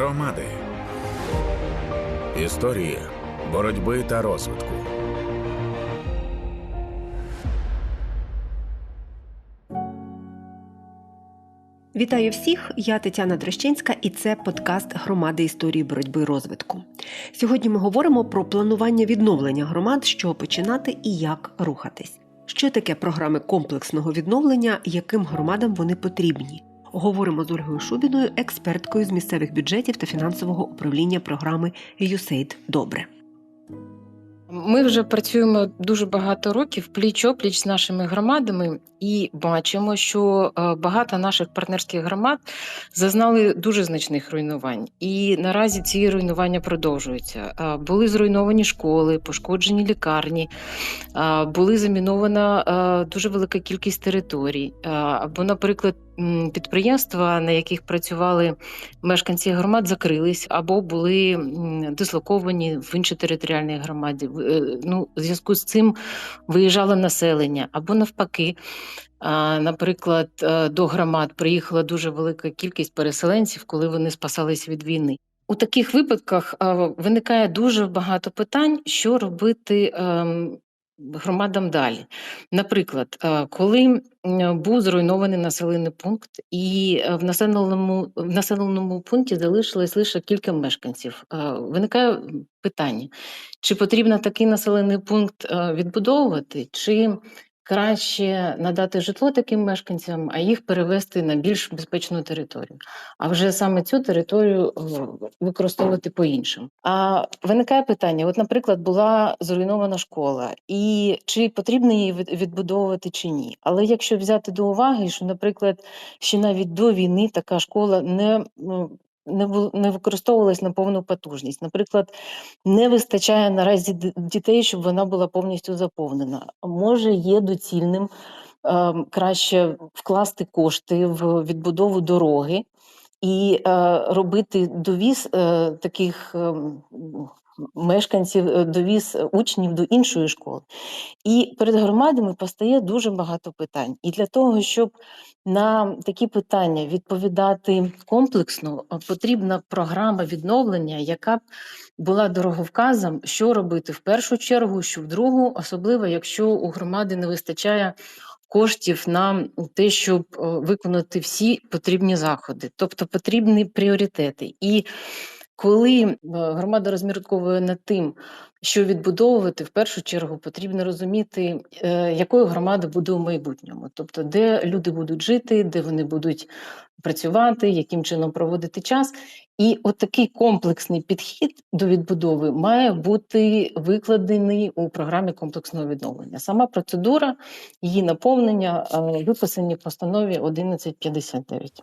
Громади. Історії боротьби та розвитку. Вітаю всіх! Я Тетяна Дрещинська, і це подкаст громади історії боротьби розвитку. Сьогодні ми говоримо про планування відновлення громад, чого починати і як рухатись. Що таке програми комплексного відновлення, яким громадам вони потрібні? Говоримо з Ольгою Шубіною, експерткою з місцевих бюджетів та фінансового управління програми USAID Добре. Ми вже працюємо дуже багато років пліч опліч з нашими громадами і бачимо, що е, багато наших партнерських громад зазнали дуже значних руйнувань. І наразі ці руйнування продовжуються. Е, Були зруйновані школи, пошкоджені лікарні, е, були замінована дуже велика кількість територій. Або, наприклад, підприємства, на яких працювали мешканці громад, закрились або були дислоковані в інші територіальні громади. Е, Ну, в зв'язку з цим виїжджало населення, або навпаки. Наприклад, е, до громад приїхала дуже велика кількість переселенців, коли вони спасались від війни. У таких випадках виникає дуже багато питань, що робити ем, громадам далі. Наприклад, е, коли був зруйнований населений пункт, і е, в населеному, в населеному пункті залишилось лише кілька мешканців, е, виникає питання, чи потрібно такий населений пункт відбудовувати, чи краще надати житло таким мешканцям, а їх перевести на більш безпечну територію, а вже саме цю територію е, використовувати по-іншому. А виникає питання: от, наприклад, була зруйнована школа, і чи потрібно її відбудовувати чи ні. Але якщо взяти до уваги, що, наприклад, ще навіть до війни така школа не ну, не використовувалась на повну потужність. Наприклад, не вистачає наразі дітей, щоб вона була повністю заповнена. Може, є доцільним е, краще вкласти кошти в відбудову дороги і е, робити довіз е, таких ем, мешканців, е, довіз учнів до іншої школи. І перед громадами постає дуже багато питань. І для того, щоб на такі питання відповідати комплексно, е, потрібна програма відновлення, яка б була дороговказом, що робити в першу чергу, що в другу, особливо якщо у громади не вистачає коштів на те, щоб е, виконати всі потрібні заходи, тобто потрібні пріоритети. І коли е, громада розмірковує над тим, що відбудовувати, в першу чергу потрібно розуміти, е, якою громада буде у майбутньому, тобто де люди будуть жити, де вони будуть працювати, яким чином проводити час. І от такий комплексний підхід до відбудови має бути викладений у програмі комплексного відновлення. Сама процедура її наповнення е, виписані в постанові 1159.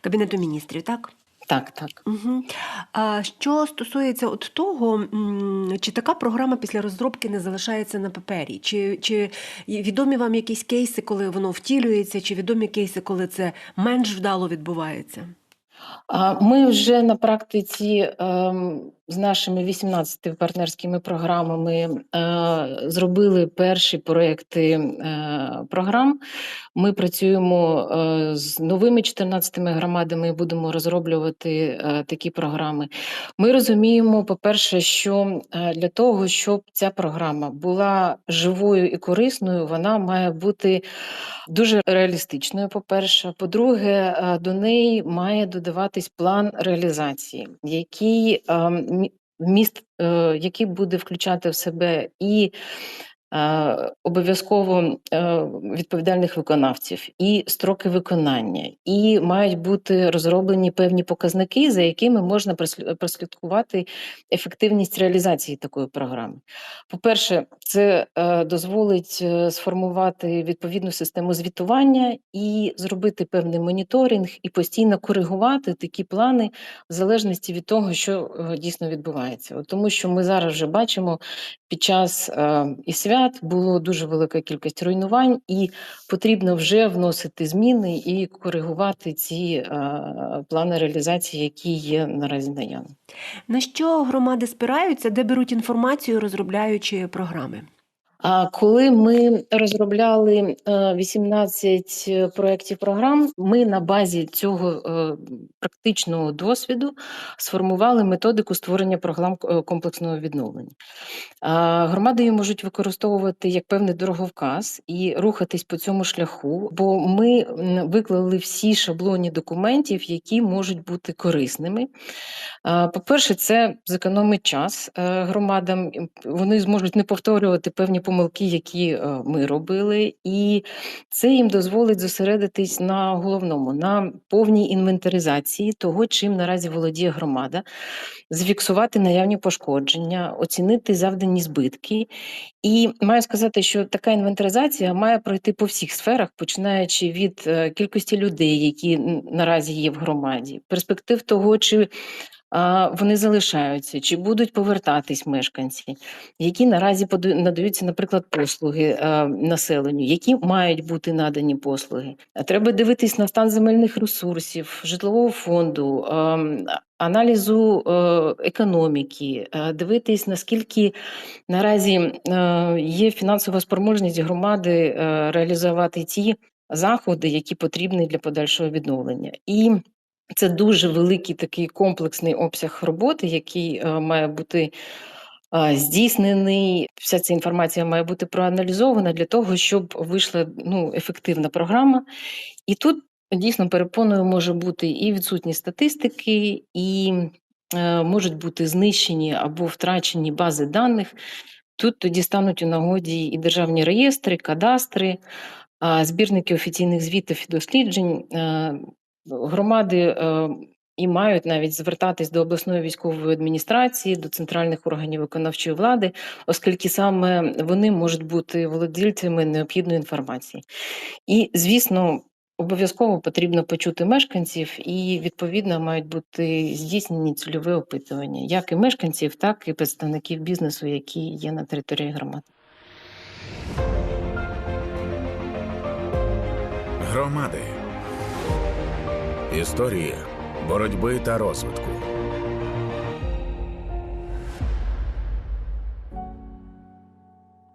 Кабінету міністрів, так? Так, так. Угу. А що стосується от того, чи така програма після розробки не залишається на папері? Чи, чи відомі вам якісь кейси, коли воно втілюється, чи відомі кейси, коли це менш вдало відбувається? Ми вже на практиці ем, з нашими 18 партнерськими програмами е, зробили перші проекти е, програм. Ми працюємо е, з новими 14 громадами і будемо розроблювати такі програми. Ми розуміємо, по-перше, що для того, щоб ця програма була живою і корисною, вона має бути дуже реалістичною. По-перше, по-друге, е, до неї має додаватись план реалізації, який е, міст, е, який буде включати в себе і обов'язково е, відповідальних виконавців, і строки виконання, і мають бути розроблені певні показники, за якими можна прослі- прослідкувати ефективність реалізації такої програми. По-перше, це е, дозволить е, сформувати відповідну систему звітування і зробити певний моніторинг, і постійно коригувати такі плани в залежності від того, що е, дійсно відбувається. Тому що ми зараз вже бачимо, під час е, і свят було дуже велика кількість руйнувань, і потрібно вже вносити зміни і коригувати ці е, плани реалізації, які є наразі наявні. На що громади спираються, де беруть інформацію, розробляючи програми? Коли ми розробляли е, 18 проєктів програм, ми на базі цього е, практичного досвіду сформували методику створення програм е, комплексного відновлення. Громади її можуть використовувати як певний дороговказ і рухатись по цьому шляху, бо ми виклали всі шаблоні документів, які можуть бути корисними. По-перше, це зекономить час е, громадам. Вони зможуть не повторювати певні помилки, які е, ми робили, і це їм дозволить зосередитись на головному, на повній інвентаризації того, чим наразі володіє громада, зафіксувати наявні пошкодження, оцінити завдані збитки. І маю сказати, що така інвентаризація має пройти по всіх сферах, починаючи від е, кількості людей, які наразі є в громаді, перспектив того, чи вони залишаються, чи будуть повертатись мешканці, які наразі надаються, наприклад, послуги населенню, які мають бути надані послуги. Треба дивитись на стан земельних ресурсів, житлового фонду, аналізу економіки, дивитись, наскільки наразі є фінансова спроможність громади реалізувати ті заходи, які потрібні для подальшого відновлення. І це дуже великий такий комплексний обсяг роботи, який е, має бути е, здійснений. Вся ця інформація має бути проаналізована для того, щоб вийшла ну, ефективна програма. І тут дійсно перепоною може бути і відсутність статистики, і е, можуть бути знищені або втрачені бази даних. Тут тоді стануть у нагоді і державні реєстри, кадастри, збірники офіційних звітів і досліджень. Громади е, і мають навіть звертатись до обласної військової адміністрації, до центральних органів виконавчої влади, оскільки саме вони можуть бути володільцями необхідної інформації. І, звісно, обов'язково потрібно почути мешканців, і відповідно мають бути здійснені цільові опитування, як і мешканців, так і представників бізнесу, які є на території громад. Громади. Історія боротьби та розвитку.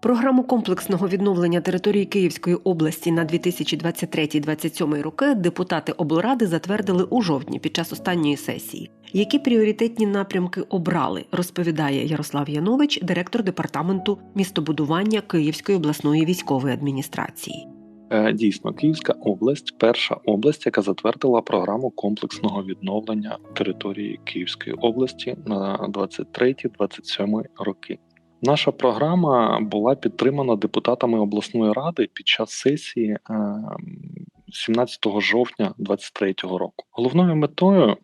Програму комплексного відновлення території Київської області на 2023-2027 роки депутати облради затвердили у жовтні під час останньої сесії. Які пріоритетні напрямки обрали, розповідає Ярослав Янович, директор департаменту містобудування Київської обласної військової адміністрації. Е, Дійсно, Київська область перша область, яка затвердила програму комплексного відновлення території Київської області на 23-27 роки. Наша програма була підтримана депутатами обласної ради під час сесії е, 17 жовтня 2023 року. Головною метою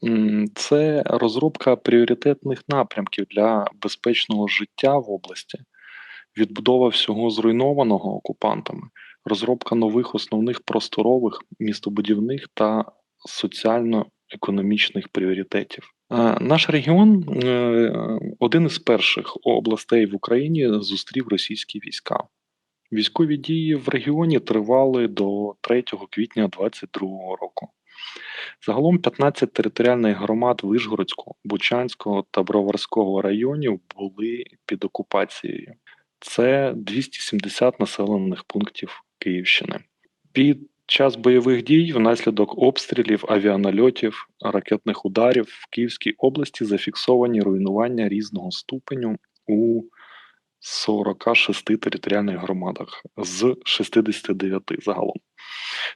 це розробка пріоритетних напрямків для безпечного життя в області, відбудова всього зруйнованого окупантами, розробка нових основних просторових, містобудівних та соціально-економічних пріоритетів. Е, Наш регіон е, один із перших областей в Україні зустрів російські війська. Військові дії в регіоні тривали до 3 квітня 2022 року. Загалом 15 територіальних громад Вишгородського, Бучанського та Броварського районів були під окупацією. Це 270 населених пунктів Київщини. Під час бойових дій внаслідок обстрілів, авіанальотів, ракетних ударів в Київській області зафіксовані руйнування різного ступеню у 46 територіальних громадах з 69 загалом.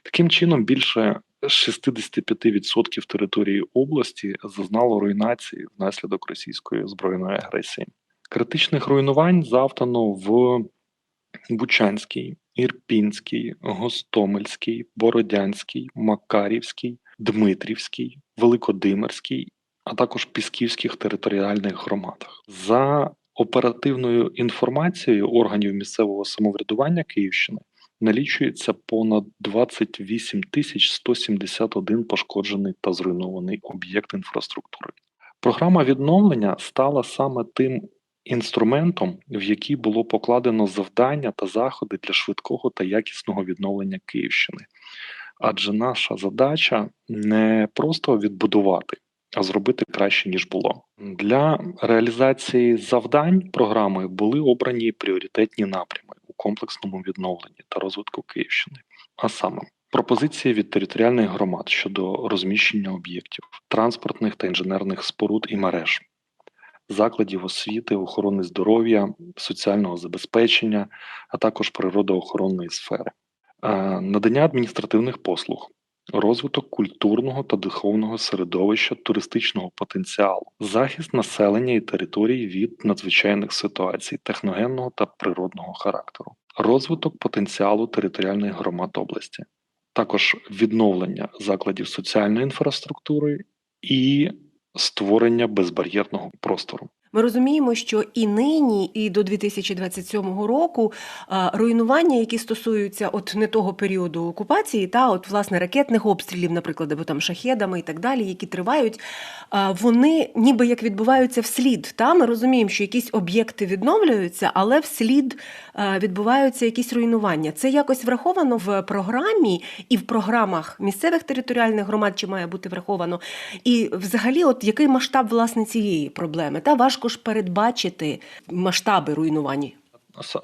Таким чином, більше 65% території області зазнало руйнації внаслідок російської збройної агресії. Критичних руйнувань завдано в Бучанській, Ірпінській, Гостомельській, Бородянській, Макарівській, Дмитрівській, Великодимирській, а також Пісківських територіальних громадах. За оперативною інформацією органів місцевого самоврядування Київщини налічується понад 28 тисяч 171 пошкоджений та зруйнований об'єкт інфраструктури. Програма відновлення стала саме тим інструментом, в який було покладено завдання та заходи для швидкого та якісного відновлення Київщини. Адже наша задача не просто відбудувати, а зробити краще, ніж було. Для реалізації завдань програми були обрані пріоритетні напрями: у комплексному відновленні та розвитку Київщини. А саме пропозиції від територіальних громад щодо розміщення об'єктів, транспортних та інженерних споруд і мереж, закладів освіти, охорони здоров'я, соціального забезпечення, а також природоохоронної сфери, Е, надання адміністративних послуг, розвиток культурного та духовного середовища, туристичного потенціалу, захист населення і територій від надзвичайних ситуацій техногенного та природного характеру, розвиток потенціалу територіальних громад області, також відновлення закладів соціальної інфраструктури і створення безбар'єрного простору. Ми розуміємо, що і нині, і до 2027 року руйнування, які стосуються от не того періоду окупації, та от власне ракетних обстрілів, наприклад, або там шахедами і так далі, які тривають, вони ніби як відбуваються вслід. Та ми розуміємо, що якісь об'єкти відновлюються, але вслід відбуваються якісь руйнування. Це якось враховано в програмі і в програмах місцевих територіальних громад, чи має бути враховано. І взагалі, от який масштаб власне цієї проблеми? Та важко ж передбачити масштаби руйнувань.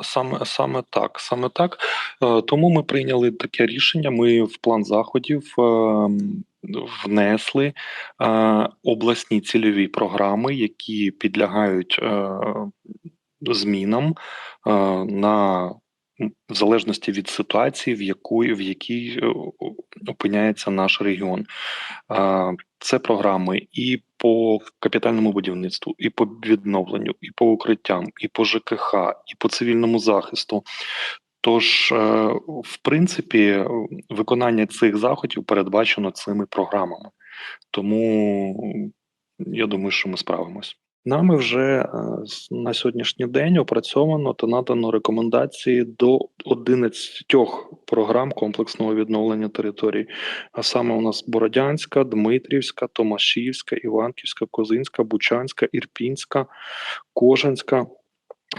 Саме, саме так, саме так. Е, Тому ми прийняли таке рішення. Ми в план заходів е, внесли е, обласні цільові програми, які підлягають змінам на в залежності від ситуації, в якої в якій е, опиняється наш регіон. Це програми і по капітальному будівництву, і по відновленню, і по укриттям, і по ЖКХ, і по цивільному захисту. Тож, е, в принципі, виконання цих заходів передбачено цими програмами. Тому я думаю, що ми справимось. Нами вже е, на сьогоднішній день опрацьовано та надано рекомендації до 11 програм комплексного відновлення територій. А саме у нас Бородянська, Дмитрівська, Томашівська, Іванківська, Козинська, Бучанська, Ірпінська, Кожанська,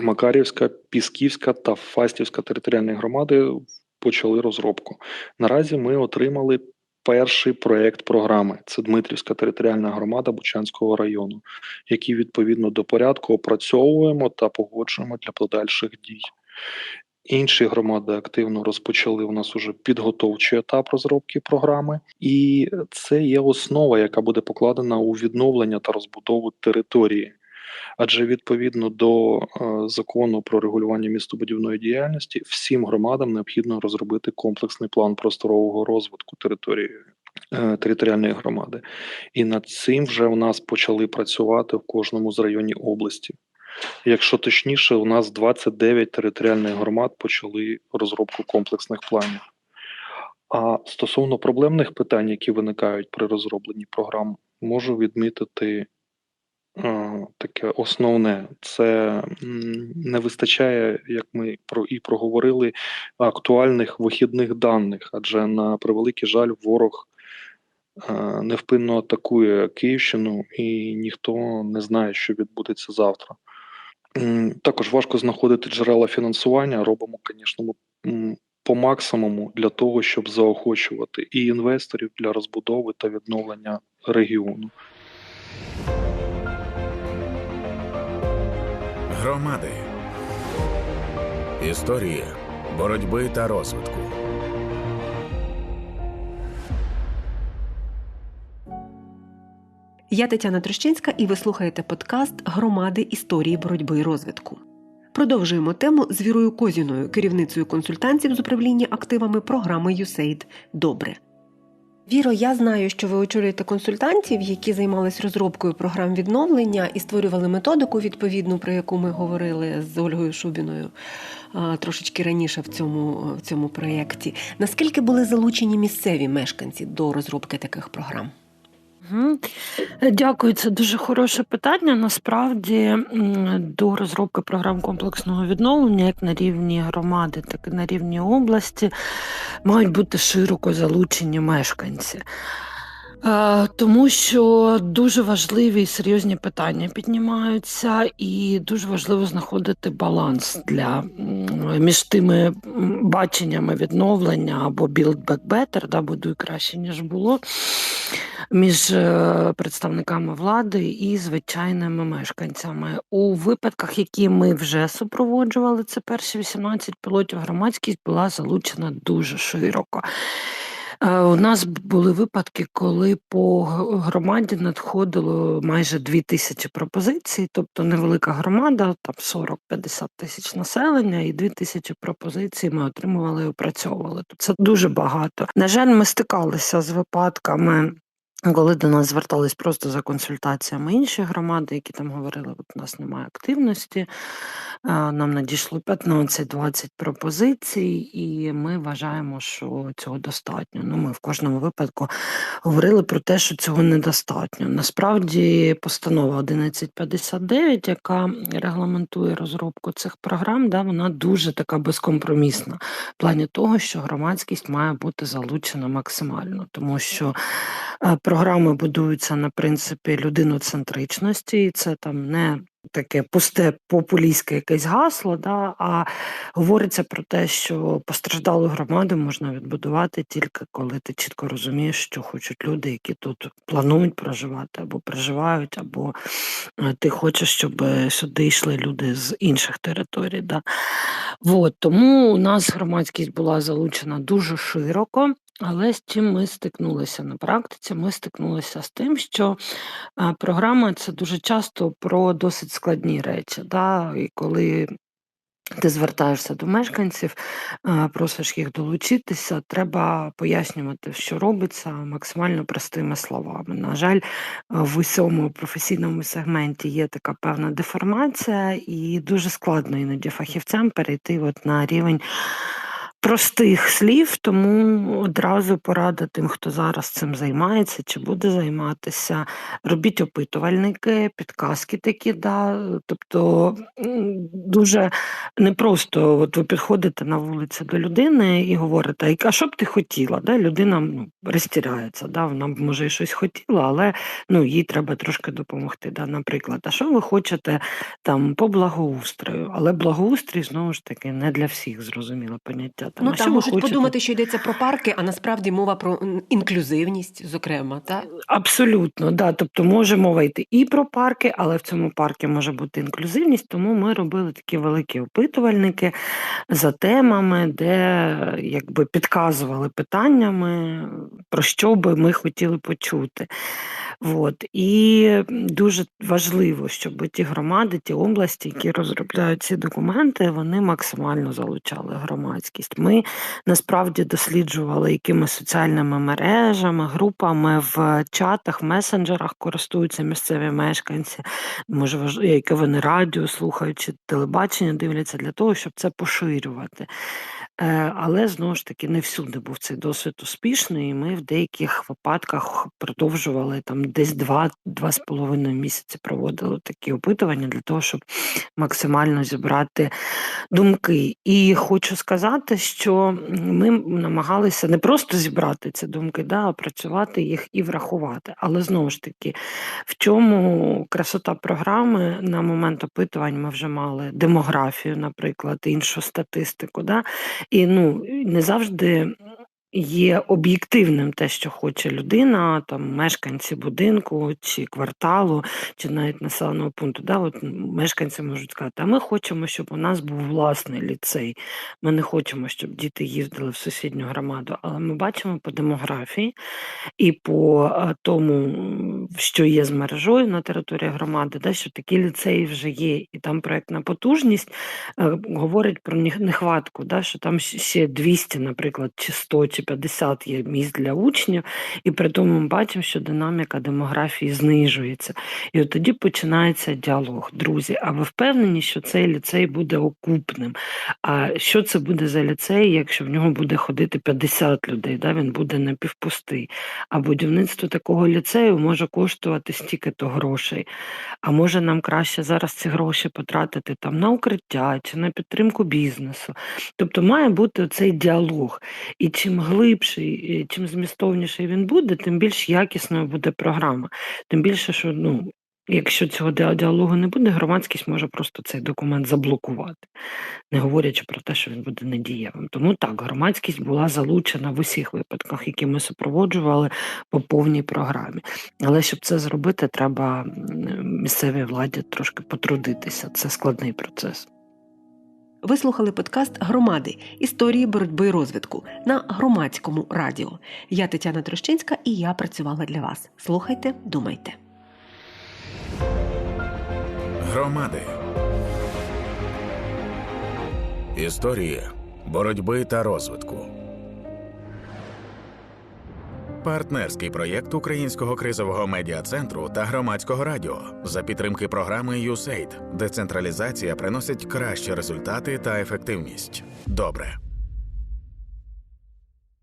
Макарівська, Пісківська та Фастівська територіальні громади почали розробку. Наразі ми отримали перший проєкт програми. Це Дмитрівська територіальна громада Бучанського району, який відповідно до порядку опрацьовуємо та погоджуємо для подальших дій. Інші громади активно розпочали у нас уже підготовчий етап розробки програми, і це є основа, яка буде покладена у відновлення та розбудову території. Адже відповідно до е, закону про регулювання містобудівної діяльності всім громадам необхідно розробити комплексний план просторового розвитку території е, територіальної громади. І над цим вже у нас почали працювати в кожному з районів області. Якщо точніше, у нас 29 територіальних громад почали розробку комплексних планів. А стосовно проблемних питань, які виникають при розробленні програм, можу відмітити таке основне: це не вистачає, як ми про і проговорили, актуальних вихідних даних, адже на превеликий жаль, ворог невпинно атакує Київщину, і ніхто не знає, що відбудеться завтра. Також важко знаходити джерела фінансування. Робимо, звісно, по максимуму для того, щоб заохочувати і інвесторів для розбудови та відновлення регіону. Громади. Історія боротьби та розвитку. Я Тетяна Трощинська, і ви слухаєте подкаст Громади історії боротьби і розвитку. Продовжуємо тему з Вірою Козіною, керівницею консультантів з управління активами програми USAID Добре. Віро, я знаю, що ви очолюєте консультантів, які займалися розробкою програм відновлення і створювали методику відповідну, про яку ми говорили з Ольгою Шубіною трошечки раніше в цьому, в цьому проєкті. Наскільки були залучені місцеві мешканці до розробки таких програм? Е, Дякую, це дуже хороше питання. Насправді до розробки програм комплексного відновлення, як на рівні громади, так і на рівні області, мають бути широко залучені мешканці. Е, Тому що дуже важливі і серйозні питання піднімаються, і дуже важливо знаходити баланс для між тими баченнями відновлення або build back better, да, будуй краще, ніж було. Між е, представниками влади і звичайними мешканцями. У випадках, які ми вже супроводжували, це перші 18 пілотів, громадськість була залучена дуже широко. Е, У нас були випадки, коли по громаді надходило майже 2 тисячі пропозицій, тобто невелика громада, там 40-50 тисяч населення, і 2 тисячі пропозицій ми отримували і опрацьовували. Тобто Це дуже багато. На жаль, ми стикалися з випадками. Коли до нас звертались просто за консультаціями інші громади, які там говорили, от у нас немає активності, нам надійшло 15-20 пропозицій, і ми вважаємо, що цього достатньо. Ну, ми в кожному випадку говорили про те, що цього недостатньо. Насправді, постанова 1159, яка регламентує розробку цих програм, да, вона дуже така безкомпромісна в плані того, що громадськість має бути залучена максимально, тому що е, програми будуються на принципі людиноцентричності, і це там не таке пусте популістське якесь гасло, да, а говориться про те, що постраждалу громаду можна відбудувати тільки коли ти чітко розумієш, що хочуть люди, які тут планують проживати або проживають, або е, ти хочеш, щоб е, сюди йшли люди з інших територій. Да. Вот, тому у нас громадськість була залучена дуже широко. Але з чим ми стикнулися на практиці? Ми стикнулися з тим, що програма це дуже часто про досить складні речі. Да? І коли ти звертаєшся до мешканців, просиш їх долучитися, треба пояснювати, що робиться максимально простими словами. На жаль, в усьому професійному сегменті є така певна деформація, і дуже складно іноді фахівцям перейти от на рівень простих слів, тому одразу порада тим, хто зараз цим займається чи буде займатися. Робіть опитувальники, підказки такі, да. Тобто дуже непросто, от ви підходите на вулиці до людини і говорите, а що б ти хотіла? Да? Людина ну, розтіряється, да? вона б може і щось хотіла, але ну, їй треба трошки допомогти. Да? Наприклад, а що ви хочете там по благоустрою? Але благоустрій знову ж таки не для всіх зрозуміле поняття. Там, Ну а там можуть хочете? подумати, що йдеться про парки, а насправді мова про інклюзивність, зокрема, так? Абсолютно, да. Тобто може мова йти і про парки, але в цьому парку може бути інклюзивність. Тому ми робили такі великі опитувальники за темами, де якби підказували питаннями, про що би ми хотіли почути. От. І дуже важливо, щоб ті громади, ті області, які розробляють ці документи, вони максимально залучали громадськість. Ми насправді досліджували, якими соціальними мережами, групами в чатах, месенджерах користуються місцеві мешканці, може, яке вони радіо слухають чи телебачення дивляться для того, щоб це поширювати. Е, Але знову ж таки не всюди був цей досвід успішний, і ми в деяких випадках продовжували там десь два-два з половиною місяці проводили такі опитування для того, щоб максимально зібрати думки. І хочу сказати, що ми намагалися не просто зібрати ці думки, да, а працювати їх і врахувати. Але знову ж таки, в чому красота програми на момент опитувань ми вже мали демографію, наприклад, іншу статистику. Да? І ну, не завжди. Є об'єктивним те, що хоче людина, там мешканці будинку чи кварталу, чи навіть населеного пункту. Да, от мешканці можуть сказати, а ми хочемо, щоб у нас був власний ліцей. Ми не хочемо, щоб діти їздили в сусідню громаду. Але ми бачимо по демографії і по е, тому, що є з мережою на території громади, да, що такі ліцеї вже є, і там проектна потужність е, говорить про нехватку, да, що там ще 200, наприклад, чи 100, чи 50 є місць для учнів, і при тому ми бачимо, що динаміка демографії знижується. І от тоді починається діалог. Друзі, а ви впевнені, що цей ліцей буде окупним? А що це буде за ліцей, якщо в нього буде ходити 50 людей, да, він буде напівпустий? А будівництво такого ліцею може коштувати стільки-то грошей. А може нам краще зараз ці гроші потратити там на укриття чи на підтримку бізнесу. Тобто має бути цей діалог. І чим глибший, чим змістовніший він буде, тим більш якісною буде програма. Тим більше, що ну. Якщо цього діалогу не буде, громадськість може просто цей документ заблокувати, не говорячи про те, що він буде недієвим. Тому так, громадськість була залучена в усіх випадках, які ми супроводжували по повній програмі. Але щоб це зробити, треба місцевій владі трошки потрудитися. Це складний процес. Ви слухали подкаст Громади історії боротьби і розвитку на громадському радіо. Я Тетяна Трощинська і я працювала для вас. Слухайте, думайте. Громади. Історії боротьби та розвитку. Партнерський проєкт Українського кризового медіа центру та громадського радіо за підтримки програми USAID. Децентралізація приносить кращі результати та ефективність. Добре.